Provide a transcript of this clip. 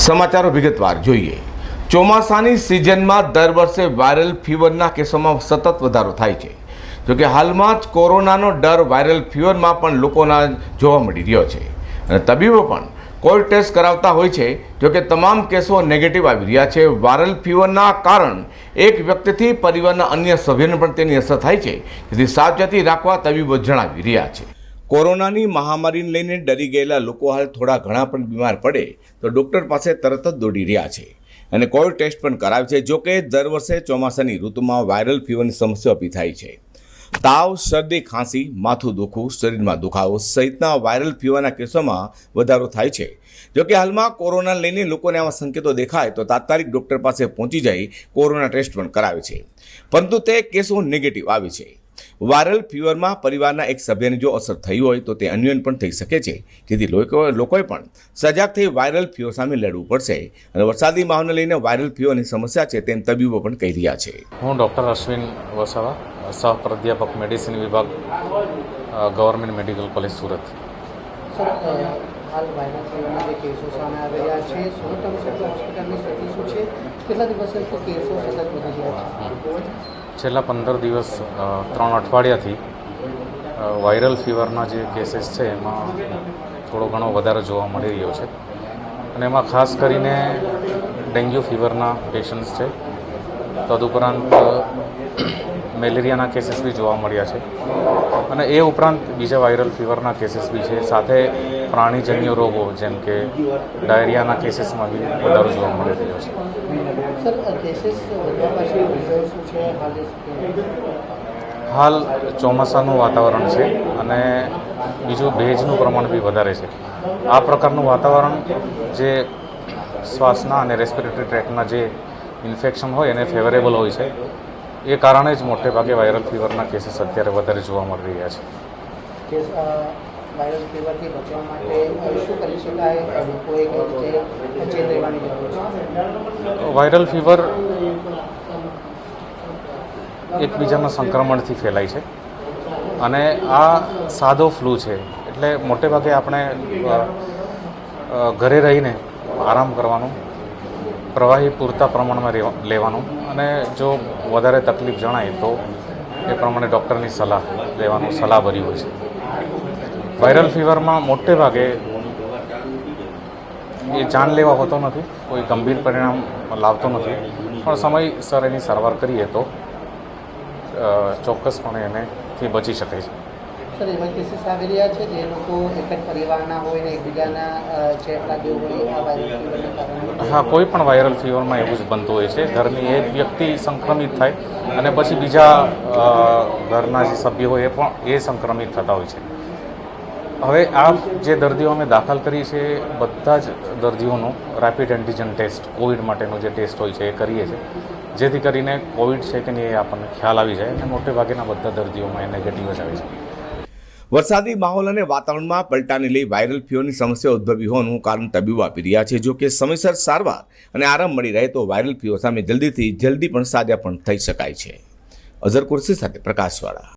સમાચારો વિગતવાર જોઈએ. ચોમાસાની સિઝનમાં દર વર્ષે વાયરલ ફીવરના કેસોમાં સતત વધારો થાય છે. જોકે હાલમાં જ કોરોનાનો ડર વાયરલ ફીવરમાં પણ લોકોના જોવા મળી રહ્યો છે. અને તબીબો પણ કોવિડ ટેસ્ટ કરાવતા હોય છે, જોકે તમામ કેસો નેગેટિવ આવી રહ્યા છે. વાયરલ ફીવરના કારણ એક વ્યક્તિથી પરિવારના અન્ય સભ્યોને પણ તેની અસર થાય છે. જેથી સાવચેતી રાખવા તબીબો જણાવી રહ્યા છે. કોરોનાની મહામારીને લઈને ડરી ગયેલા લોકો હાલ થોડા ઘણા પણ બીમાર પડે તો ડૉક્ટર પાસે તરત જ દોડી રહ્યા છે. અને કોવિડ ટેસ્ટ પણ કરાવે છે, જો કે દર વર્ષે ચોમાસાની ઋતુમાં વાયરલ ફીવરની સમસ્યા ઊભી થાય છે. તાવ, શરદી, ખાંસી, માથું દુખવું, શરીરમાં દુખાવો સહિતના વાયરલ ફીવરના કેસોમાં વધારો થાય છે. જોકે હાલમાં કોરોના લઈને લોકોને આવા સંકેતો દેખાય તો તાત્કાલિક ડૉક્ટર પાસે પહોંચી જઈ કોરોના ટેસ્ટ પણ કરાવે છે. પરંતુ તે કેસો નેગેટિવ આવે છે. વાયરલ ફીવરમાં પરિવારના એક સભ્યને જો અસર થઈ હોય તો તે અન્યન પણ થઈ શકે છે. જેથી લોકો લોકોએ પણ સજાગ થઈ વાયરલ ફીવર સામે લડવું પડશે. અને વરસાદી માહોલને લઈને વાયરલ ફીવરની સમસ્યા છે તેમ તબીબો પણ કહી રહ્યા છે. હું ડૉક્ટર અશ્વિન વસાવા સહ પ્રાધ્યાપક મેડિસિન વિભાગ ગવર્મેન્ટ મેડિકલ કોલેજ સુરત. હાલ વાયરલ ફીવરના જે કેસો સામે આવી રહ્યા છે સુરત હોસ્પિટલની સ્થિતિ શું છે? કેટલા દિવસથી કેસો સતત વધી રહ્યા છે? છેલ્લા પંદર દિવસ ત્રણ અઠવાડિયાથી વાયરલ ફીવરના જે કેસીસ છે, એમાં થોડો ઘણો વધારે જોવા મળી રહ્યો છે. અને એમાં ખાસ કરીને ડેન્ગ્યુ ફીવરના પેશન્ટ્સ છે. તદુપરાંત મેલેરિયાના કેસીસ બી જોવા મળ્યા છે. અને એ ઉપરાંત બીજા વાયરલ ફીવરના કેસીસ બી છે. સાથે પ્રાણીજન્ય રોગો જેમ કે ડાયરિયાના કેસીસમાં બી વધારો જોવા મળી રહ્યો છે? હાલ ચોમાસાનું વાતાવરણ છે અને બીજું ભેજનું પ્રમાણ બી વધારે છે. આ પ્રકારનું વાતાવરણ જે શ્વાસના અને રેસ્પિરેટરી ટ્રેકના જે ઇન્ફેક્શન હોય એને ફેવરેબલ હોય છે. એ કારણે જ મોટે ભાગે વાયરલ ફીવરના કેસીસ અત્યારે વધારે જોવા મળી રહ્યા છે. વાયરલ ફીવરથી બચવા માટે શું કરી શકાય લોકોએ કઈ રહેવાની જરૂર વાયરલ ફીવર એકબીજાના સંક્રમણથી ફેલાય છે. અને આ સાદો ફ્લૂ છે. એટલે મોટે ભાગે આપણે ઘરે રહીને આરામ કરવાનું પ્રવાહી પૂરતા પ્રમાણમાં લેવાનું અને જો વધારે તકલીફ જણાય તો એ પ્રમાણે ડૉક્ટરની સલાહ લેવાનું, સલાહ ભરી હોય છે. વાયરલ ફીવરમાં મોટે ભાગે એ જાનલેવા હોતો નથી, કોઈ ગંભીર પરિણામ લાવતો નથી. પણ સમયસર એની સારવાર કરીએ તો ચોક્કસપણે એનેથી બચી શકે છે. સર એવા કેસીસ છે? જે લોકો એક જ પરિવારના હોય ને એકબીજાના ચેપ લાગ્યો હોય, આ વાયરલ હા, કોઈ પણ વાયરલ ફીવરમાં એવું જ બનતું હોય છે. ઘરની એક વ્યક્તિ સંક્રમિત થાય અને પછી બીજા ઘરના જે સભ્યો હોય એ પણ એ સંક્રમિત થતા હોય છે. હવે આ જે દર્દીઓ અમે દાખલ કરી છે બધા જ દર્દીઓનું રેપિડ એન્ટિજન ટેસ્ટ કોવિડ માટેનો જે ટેસ્ટ હોય છે, એ કરીએ છીએ. જેથી કરીને કોવિડ છે કે નહીં એ આપણને ખ્યાલ આવી જાય અને મોટે ભાગેના બધા દર્દીઓમાં એ નેગેટિવ જ આવે છે. વરસાદી માહોલ અને વાતાવરણમાં પલટાને લઈ વાયરલ ફીઓની સમસ્યા ઉદ્ભવી હોવાનું કારણ તબીબો આપી રહ્યા છે. જો કે સમયસર સારવાર અને આરામ મળી રહે તો વાયરલ ફીઓ સામે જલ્દીથી જલ્દી પણ સાજા પણ થઈ શકાય છે. અઝર કુર્સી સાથે પ્રકાશવાળા.